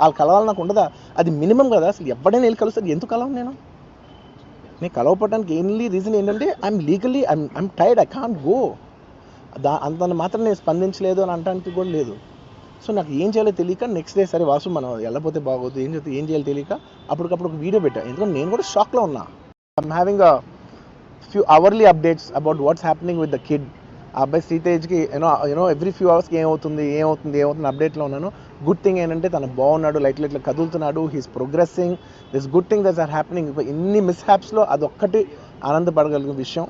వాళ్ళు కలవాలి నాకు ఉండదా? అది మినిమం కదా అసలు ఎవడైనా వెళ్ళి కలుస్తుంది ఎందుకు కలవను నేను? నేను కలవపడడానికి ఎన్లీ రీజన్ ఏంటంటే I'm legally I'm I'm tired I can't go దా అంత మాత్రం నేను స్పందించలేదు అని అనడానికి కూడా లేదు. సో నాకు ఏం చేయాలో తెలియక నెక్స్ట్ డే సరే వాసు మనం వెళ్ళపోతే బాగోదు ఏం చేస్తే ఏం చేయాలో తెలియక అప్పటికప్పుడు ఒక వీడియో పెట్టా. ఎందుకంటే నేను కూడా షాక్లో ఉన్నా. I'm having a few hourly updates about what's happening with the kid ఆ అబ్బాయి శ్రీతేజ్కి you know you know every few అవర్స్కి ఏమవుతుంది ఏమవుతుంది ఏమవుతుంది అప్డేట్లో ఉన్నాను. గుడ్ థింగ్ ఏంటంటే తను బాగున్నాడు లైట్లు ఇట్లా కదులుతున్నాడు he's progressing this good thing thus are happening ఇన్ని మిస్ హ్యాప్స్లో అదొక్కటి ఆనందపడగలిగిన విషయం.